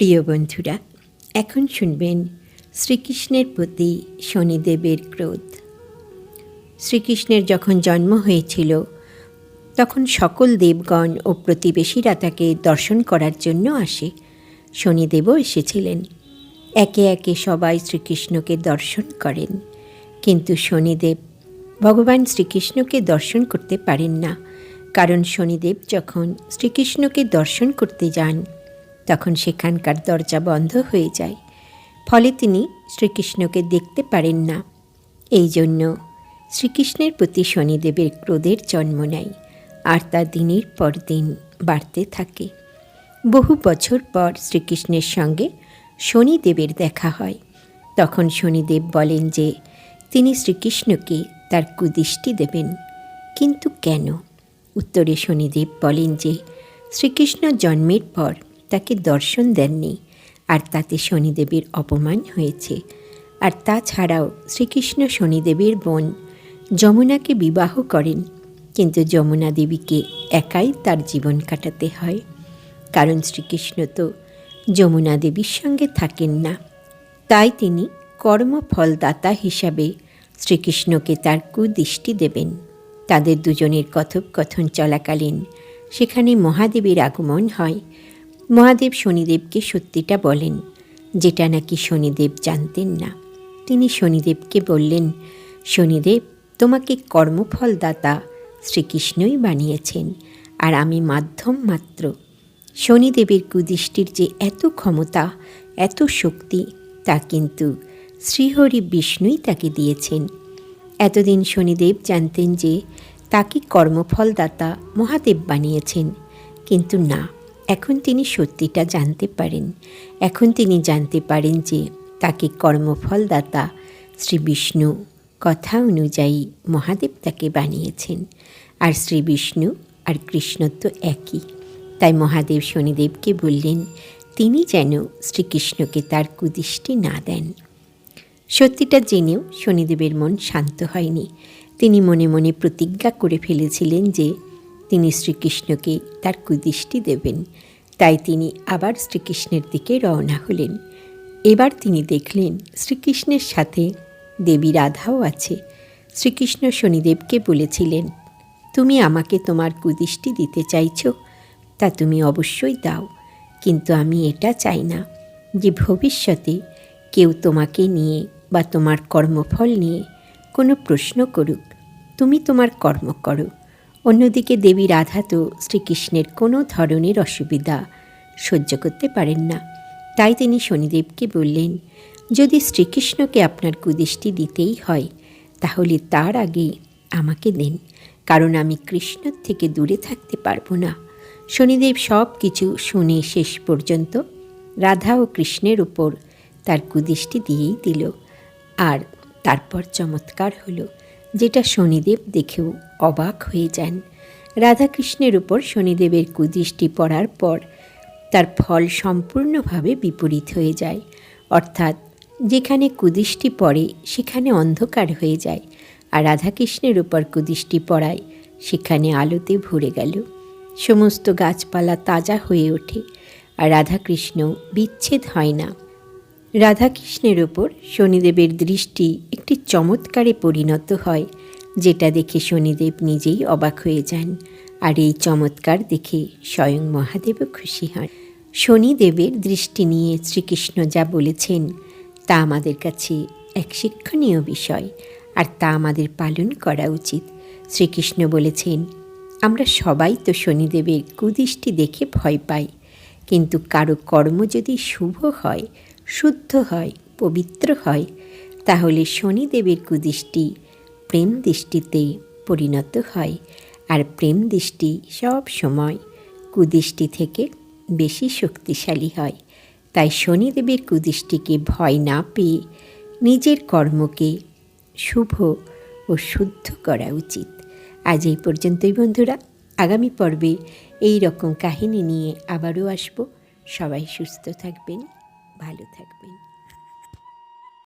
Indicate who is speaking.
Speaker 1: প্রিয় বন্ধুরা, এখন শুনবেন শ্রীকৃষ্ণের প্রতি শনিদেবের ক্রোধ। শ্রীকৃষ্ণের যখন জন্ম হয়েছিল, তখন সকল দেবগণ ও প্রতিবেশীরা তাকে দর্শন করার জন্য আসে। শনিদেবও এসেছিলেন। একে একে সবাই শ্রীকৃষ্ণকে দর্শন করেন। কিন্তু শনিদেব, ভগবান শ্রীকৃষ্ণকে দর্শন করতে পারেন না। কারণ শনিদেব যখন শ্রীকৃষ্ণকে দর্শন করতে যান তখন সেখানকার দরজা বন্ধ হয়ে যায়। ফলে তিনি শ্রীকৃষ্ণকে দেখতে পারেন না। এই জন্য শ্রীকৃষ্ণের প্রতি শনিদেবের ক্রোধের জন্ম নেয় আর তা দিনের পর দিন বাড়তে থাকে। বহু বছর পর শ্রীকৃষ্ণের সঙ্গে শনিদেবের দেখা হয়। তখন শনিদেব বলেন যে, তিনি শ্রীকৃষ্ণকে তার কুদৃষ্টি দেবেন। কিন্তু কেন? উত্তরে শনিদেব বলেন যে, শ্রীকৃষ্ণ জন্মের পর তাকে দর্শন দেননি, আর তাতে শনিদেবের অপমান হয়েছে। আর তাছাড়াও শ্রীকৃষ্ণ শনিদেবের বোন যমুনাকে বিবাহ করেন, কিন্তু যমুনা দেবীকে একাই তার জীবন কাটাতে হয়। কারণ শ্রীকৃষ্ণ তো যমুনা দেবীর সঙ্গে থাকেন না। তাই তিনি কর্মফলদাতা হিসাবে শ্রীকৃষ্ণকে তার কুদৃষ্টি দেবেন। তাদের দুজনের কথোপকথন চলাকালীন সেখানে মহাদেবের আগমন হয় মহাদেব শনিদেবকে সত্যিটা বলেন, যেটা নাকি শনিদেব জানতেন না। তিনি শনিদেবকে বললেন, শনিদেব, তোমাকে কর্মফলদাতা শ্রীকৃষ্ণই বানিয়েছেন, আর আমি মাধ্যম মাত্র। শনিদেবের কুদৃষ্টির যে এত ক্ষমতা, এত শক্তি, তা কিন্তু শ্রীহরি বিষ্ণুই তাকে দিয়েছেন। এতদিন শনিদেব জানতেন যে তাকে কর্মফলদাতা মহাদেব বানিয়েছেন, কিন্তু না। এখন তিনি সত্যিটা জানতে পারেন। এখন তিনি জানতে পারেন যে তাকে কর্মফলদাতা শ্রী বিষ্ণু কথা অনুযায়ী মহাদেব তাকে বানিয়েছেন। আর শ্রী বিষ্ণু আর কৃষ্ণ তো একই। তাই মহাদেব শনিদেবকে বললেন, তিনি যেন শ্রীকৃষ্ণকে তার কুদৃষ্টি না দেন। সত্যিটা জেনেও শনিদেবের মন শান্ত হয়নি। তিনি মনে মনে প্রতিজ্ঞা করে ফেলেছিলেন যে তিনি শ্রীকৃষ্ণকে তার কুদৃষ্টি দেবেন। তাই তিনি আবার শ্রীকৃষ্ণের দিকে রওনা হলেন। এবার তিনি দেখলেন শ্রীকৃষ্ণের সাথে দেবী রাধাও আছে। শ্রীকৃষ্ণ শনিদেবকে বলেছিলেন, তুমি আমাকে তোমার কুদৃষ্টি দিতে চাইছ, তা তুমি অবশ্যই দাও। কিন্তু আমি এটা চাই না যে ভবিষ্যতে কেউ তোমাকে নিয়ে বা তোমার কর্মফল নিয়ে কোনো প্রশ্ন করুক। তুমি তোমার কর্ম করো। অন্যদিকে দেবী রাধা তো শ্রীকৃষ্ণের কোনো ধরনের অসুবিধা সহ্য করতে পারেন না। তাই তিনি শনিদেবকে বললেন, যদি শ্রীকৃষ্ণকে আপনার কুদৃষ্টি দিতেই হয়, তাহলে তার আগে আমাকে দেন, কারণ আমি কৃষ্ণর থেকে দূরে থাকতে পারব না। শনিদেব সব কিছু শুনে শেষ পর্যন্ত রাধা ও কৃষ্ণের উপর তার কুদৃষ্টি দিয়েই দিল। আর তারপর চমৎকার হলো, যেটা শনিদেব দেখেও অবাক হয়ে যান। রাধাকৃষ্ণের উপর শনিদেবের কুদৃষ্টি পড়ার পর তার ফল সম্পূর্ণভাবে বিপরীত হয়ে যায়। অর্থাৎ যেখানে কুদৃষ্টি পড়ে, সেখানে অন্ধকার হয়ে যায় আর রাধাকৃষ্ণের উপর কুদৃষ্টি পড়ায়, সেখানে আলোতে ভরে গেল। সমস্ত গাছপালা তাজা হয়ে ওঠে আর রাধাকৃষ্ণ বিচ্ছেদ হয় না। রাধাকৃষ্ণের ওপর শনিদেবের দৃষ্টি একটি চমৎকারে পরিণত হয় যেটা দেখে শনিদেব নিজেই অবাক হয়ে যান, আর এই চমৎকার দেখে স্বয়ং মহাদেবও খুশি হন। শনিদেবের দৃষ্টি নিয়ে শ্রীকৃষ্ণ যা বলেছেন, তা আমাদের কাছে এক শিক্ষণীয় বিষয়, আর তা আমাদের পালন করা উচিত। শ্রীকৃষ্ণ বলেছেন, আমরা সবাই তো শনিদেবের কুদৃষ্টি দেখে ভয় পাই, কিন্তু কারও কর্ম যদি শুভ হয়, শুদ্ধ হয়, পবিত্র হয়, তাহলে শনিদেবের কুদৃষ্টি প্রেম দৃষ্টিতে পরিণত হয় আর প্রেম দৃষ্টি সব সময় কুদৃষ্টি থেকে বেশি শক্তিশালী হয়। তাই শনিদেবের কুদৃষ্টিকে ভয় না পেয়ে নিজের কর্মকে শুভ ও শুদ্ধ করা উচিত। আজ এই পর্যন্তই বন্ধুরা। আগামী পর্বে এই রকম কাহিনী নিয়ে আবারও আসব। সবাই সুস্থ থাকবেন, ভালো থাকবেন।